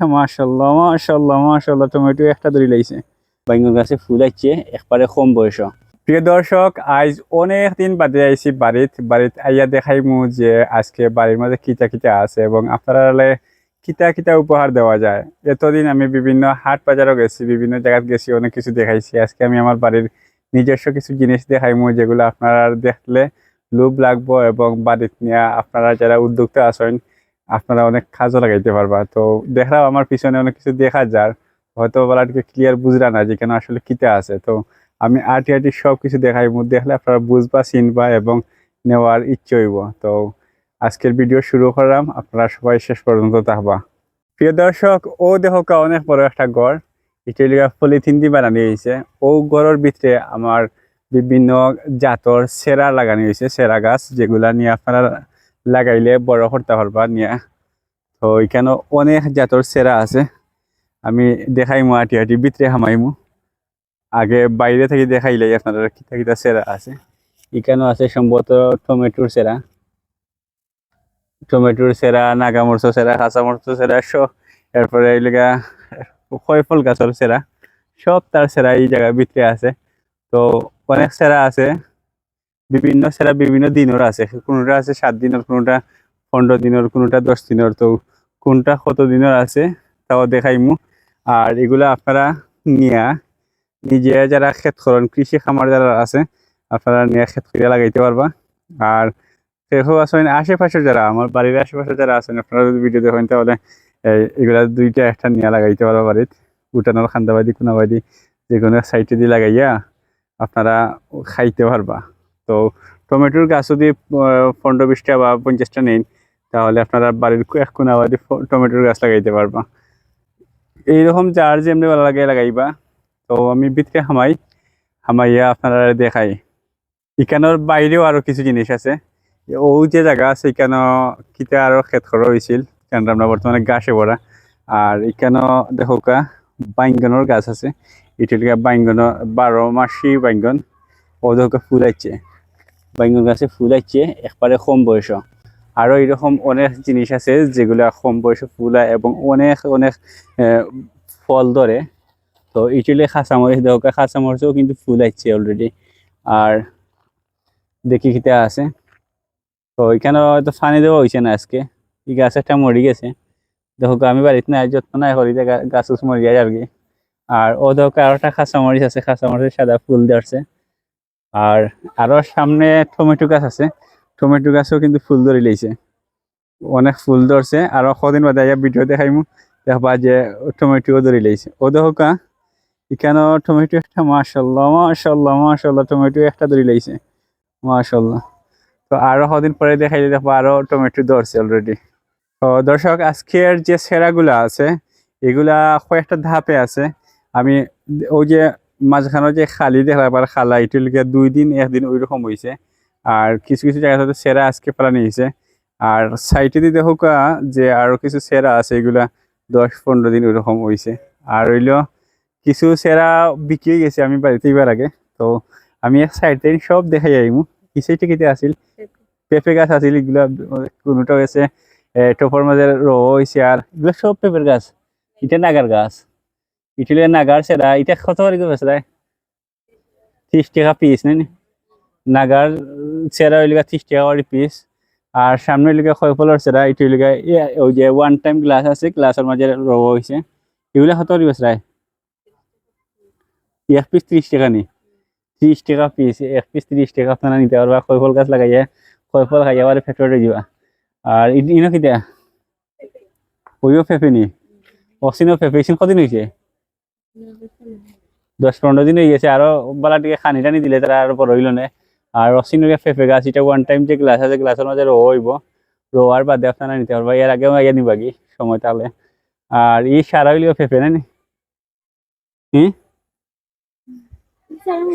একটা মাশাল্লাহ মাশাল্লাহ মাশাল্লাহ টমেটো একটা ধরে লাইছে। বাইঙ্গন গাছে ফুল আইছে একবারে কম বয়স। প্রিয় দর্শক আজ অনেক দিন বাদে আইছি বাড়িত। বাড়িত আইয়া দেখাইমু যে আজকে বাড়ির মধ্যে কিতা কিতা আছে এবং আপনারা কিতা কিতা উপহার দেওয়া যায়। এতদিন আমি বিভিন্ন হাট বাজারও গেছি বিভিন্ন জায়গাত গেছি অনেক কিছু দেখাইছি। আজকে আমি আমার বাড়ির নিজস্ব কিছু জিনিস দেখাইমু যেগুলো আপনারা দেখলে লোভ লাগবো এবং বাড়িত নিয়ে আপনারা যারা উদ্যোক্তা আছেন আপনারা অনেক কাজও লাগাইতে পারবা। তো দেখলাম আমার পিছনে অনেক কিছু দেখা যার। হয়তো বলাটিকে ক্লিয়ার বুঝরা না যে কেন আসলে কিতা আছে। তো আমি আটি আটি সব কিছু দেখাই দেখলে আপনারা বুঝবা, চিনবা এবং নেওয়ার ইচ্ছে হইব। তো আজকের ভিডিও শুরু করলাম। আপনারা সবাই শেষ পর্যন্ত থাকবা। প্রিয় দর্শক, ও দেখা অনেক বড় একটা গড় এটা লিগা পলিথিন দিয়ে বানানো হয়েছে। ও গড়ের ভিতরে আমার বিভিন্ন জাতর সেরা লাগানো হয়েছে, সেরা গাছ যেগুলা নিয়ে আপনারা লাগাইলে বড় করতে পারবা নিয়ে। তো এখানে অনেক জাতর সেরা আছে। আমি দেখাইমু, আটি আটি ভিতরে হামাইমু। আগে বাইরে থেকে দেখাইলে আপনারা কিতা কিতা সেরা আছে। এখানেও আছে সম্ভবত টমেটোর সেরা। টমেটোর সেরা নাগামরচ সেরা কাঁচামরচ সেরা সব এরপরে এলাকা ফল গাছের সেরা। সব তার সেরা এই জায়গার ভিতরে আছে। তো অনেক সেরা আছে। বিভিন্ন সেরা বিভিন্ন দিনের আছে। কোনোটা আছে সাত দিনের, কোনোটা পনেরো দিনের, কোনোটা দশ দিনের। তো কোনটা কত দিনের আছে তাও দেখাইমু। আর এগুলা আপনারা নিয়া নিজে যারা ক্ষেত করেন, কৃষি খামার যারা আছে, আপনারা নিয়ে ক্ষেত করে লাগাইতে পারবা। আর সেও আছেন আশেপাশে যারা, আমার বাড়ির আশেপাশে যারা আছেন, আপনারা যদি ভিডিও দেখেন তাহলে এগুলা দুইটা একটা নিয়ে লাগাইতে পারবা বাড়িত। উঠানোর খান্দাবাদি, কোনাবাদি যে কোনো সাইডে দিয়ে লাগাইয়া আপনারা খাইতে পারবা। তো টমেটোর গাছ যদি পনেরো বিশটা বা পঞ্চাশটা নেন তাহলে আপনারা বাড়ির এক কোনাবাদি ফ- টমেটোর গাছ লাগাইতে পারবা। এইরকম যার যেমনি ভালো লাগে লাগাইবা। তো আমি ভিতরে হামাই, হামাইয়া আপনারা দেখাই। এখানোর বাইরেও আরও কিছু জিনিস আছে। ও যে জায়গা আছে, এখানে কিতা আরও খেত করা হয়েছিল কারণ আমরা বর্তমানে গাছে ভরা। আর এখানে দেখো কা বাইঙ্গনের গাছ আছে। এটা বাইঙ্গন, বারো মাসি বাইঙ্গন। ও দেখো ফুল আইছে বাইঙ্গন গাছে ফুল আইছে একবারে কম বয়স আরও এরকম অনেক জিনিস আছে যেগুলা কম বয়সে ফুল হয় এবং অনেক অনেক ফল ধরে তো ইটালি খাঁচামরিচ দেখো খাঁচামরিচও কিন্তু ফুল আসছে অলরেডি আর দেখি কিতে আছে। তো এখানে হয়তো ফানি দেওয়া হয়েছে না আজকে। এই গাছ একটা মরি গেছে। দেখো আমি বাড়িতে না যত্ন নাই করি গাছ মরি যায় আর কি। আর ও দেখো আরও একটা খাঁচামরিচ আছে খাঁচামরিচের সাদা ফুল ধরছে আর আরও সামনে টমেটো গাছ আছে। টমেটো গাছও কিন্তু ফুল ধরে লেছে অনেক ফুল ধরছে। আরও কদিন বাদে আইয়া ভিডিও দেখাইমু। দেখবা যে টমেটো ধরে লেছে ও দেখো কা এখানে টমেটো একটা মাশাল্লাহ মাশাল্লাহ মাশাল্লাহ টমেটো একটা ধরে লাইছে। মাশাল্লাহ তো আরও কদিন পরে দেখাইলে দেখব আরও টমেটো ধরছে অলরেডি তো দর্শক, আজকের যে সেরাগুলা আছে, এগুলা কয়েকটা ধাপে আছে। আমি ওই যে মাঝখানে যে খালি দেখলাম খালা এটির লিগে দুই দিন, একদিন ওই রকম হয়েছে আর কিছু কিছু জায়গা হয়তো সেরা আজকে পালানি হয়েছে আর সাইটে দিয়ে দেখো যে আরও কিছু সেরা আছে, এগুলা দশ, পনেরো দিন ওইরকম হয়েছে আর হইল কিছু সেরা বিক্রি গেছে আমি বাড়িতে এবার আগে। তো আমি এক সাইড সব দেখাই যাইমু কি সাইডে কেটে আসিল পেঁপে গাছ আছিল, এগুলা কোনোটা হয়েছে টপর মাঝে র হয়েছে আর এগুলো সব পেঁপের গাছ। এটা নাগার গাছ। ইটলে নাগার সেরা এটা কত করে গেছে রে ত্রিশ টাকা পিস নেই নাগার সেরা হইলে ত্রিশ টাকা করে পিস আর সামনে হইলে খয়ফলের সেরা এটা হইলে ওই যে ওয়ান টাইম গ্লাস আছে গ্লাসের মাঝে র হয়েছে এগুলা কত করে গেছে এক পিস ত্রিশ টাকা নি ত্রিশ টাকা পিস এক পিস ত্রিশ টাকা আপনারা নিতে পারবা কয়ফল গাছ লাগাইয়া কয়ফল খাইয়া আবার ফ্যাক্টরি দিবা আর ইনো কিটা ওইও পেঁপে নি অসিনও ইসিন কদিন হয়েছে দশ পনেরো দিন হয়ে গেছে, আরও বেলা টিকে খানি টানি দিলে তারা আরও বড় হইল না। আর অসিনের পেঁপে গাছ এটা ওয়ান টাইম যে গ্লাস আছে গ্লাসের মাঝে রো হইব। রোয়ার বাদে আপনারা নিতে পারবা, এর আগেও আগে নিবা কি সময় তাহলে। আর ই সারা হইলেও পেঁপে না নি?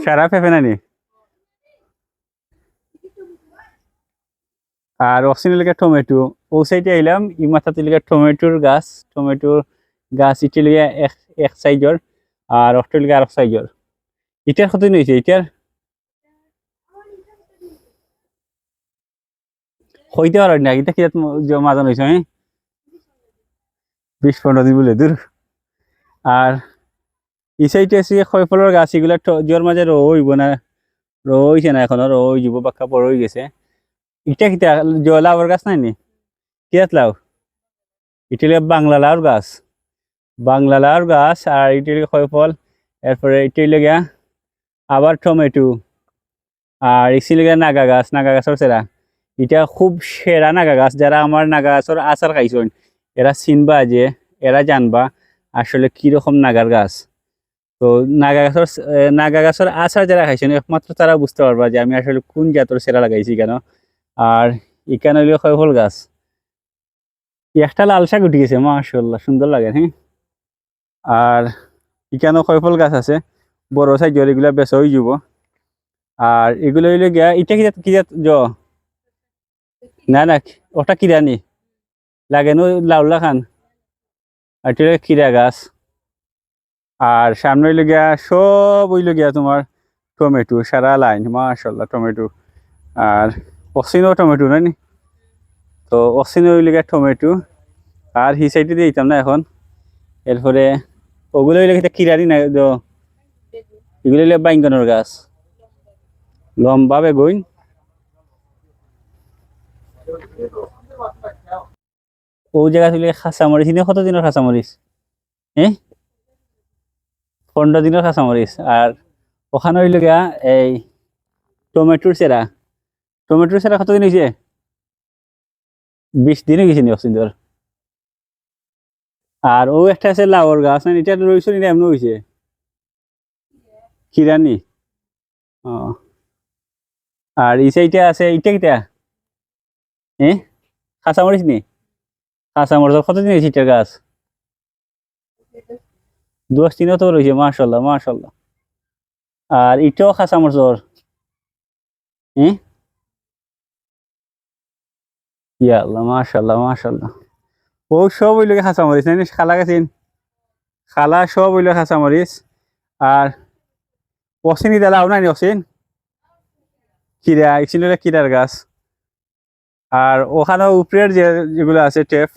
সারা পেঁপে না আর অক্সিজেন লেগে টমেটো, ও সাইডে আইলাম, ই মাথাতে লেগে টমেটোর গাছ টমেটোর গাছ ইটি লেগে এক এক আর অক্টো লেগে আর সাইজর ইটার কত নিয়েছে ইটার হইতে পারো না। এটা কি মাজা হয়েছে হ্যাঁ? বিশ পনেরো দিন বলে, দূর। আর এই সাইডে আছে খয়ফলের গাছ, এগুলা জোর মাঝে রইব না, রইছে না এখনও, রই যাব বাক্কা বড় হয়ে গেছে। ইটা কিতা লাউর গাছ নাই নি? কিয়াত লাউ? এটা বাংলা লাউর গাছ। বাংলা লাউর গাছ আর এটা হলো খয়ফল এরপরে এটা হলো গিয়া আবার টমেটো আর ইসি গিয়া নাগা গাছ, নাগা গাছের সেরা। এটা খুব সেরা নাগা গাছ, যারা আমার নাগা গাছের আচার খাইছেন, এরা চিনবা যে এরা জানবা আসলে কীরকম নাগার গাছ। তো নাগা গাছের নাগা গাছের আচার যারা খাইছেন, একমাত্র তারা বুঝতে পারবা যে আমি আসলে কোন জাতের সেরা লাগাইছি কেন। আর এখানে হইল খয়ফল গাছ। একটা লাল শাক উঠে গেছে মাশাল্লাহ সুন্দর লাগে হ্যাঁ? আর এখানেও খয়ফল গাছ আছে, বড় সাইজের এগুলা বেচা হয়ে যাব। আর এগুলো হইলে গিয়া এটা কি জাত- কি জাত জ? না না, ওটা কিরানি লাগানো লাউলা খান। আর এটা কিরা গাছ। আর সামনে হইলে গিয়া, সব হইলে গিয়া তোমার টমেটো, সারা লাইন মাশাল্লাহ টমেটো। আর অসিনও টমেটো নাই নি? তো অসিন হইলে গিয়া টমেটো। আর হি সাইডে দিয়ে দিতাম না এখন। এরপরে ওগুলো হইলে গিয়া কিরানি না এগুলো হইলে বাইঙ্গনের গাছ। লম্বা বেগুন। ও জায়গা তুলে খাঁচা মরিচ এনে কত দিনের খাঁচা মরিচ হ্যাঁ পনেরো দিনের খাঁচা মরিচ আর ওখানে হইল গিয়া এই টমেটোর সেরা টমেটোর সেরা কতদিন হয়েছে বিশ দিন হয়ে গেছে নি অসিন্দর আর ও একটা আছে লাউর গাছ, না এটা রয়েছে নি এমন হয়েছে কিরানি ও। আর এই সাইডে আছে, এইটা কিটা? হ্যাঁ খাঁচা মরিচ নি? কাঁচা মরিচ কতদিন হয়েছে এটার গাছ? দশ দিনও তো রয়েছে, মাশাল্লাহ মাশাল্লাহ। আর এটাও খাঁচা মরিচর হ্যাঁ ইয়া আল্লাহ মাশাল্লাহ মাশাল্লাহ। ও, সব ওই লোকে খাঁচা মরিচ নাকি খালা গেছেন? খালা সব ওই লোক খাঁচা মরিচ আর অসিনি দালাও নাই অসিন? কিরা হলো কিরার গাছ। আর ওখানে উপরের যে যেগুলো আছে টেপ,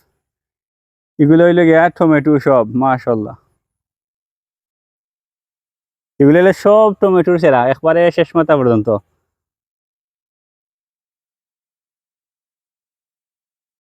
এগুলো হইল গিয়া টমেটো সব, মাশাল্লাহ। এগুলো হলো সব টমেটোর সেরা, একবারে শেষ মাথা পর্যন্ত।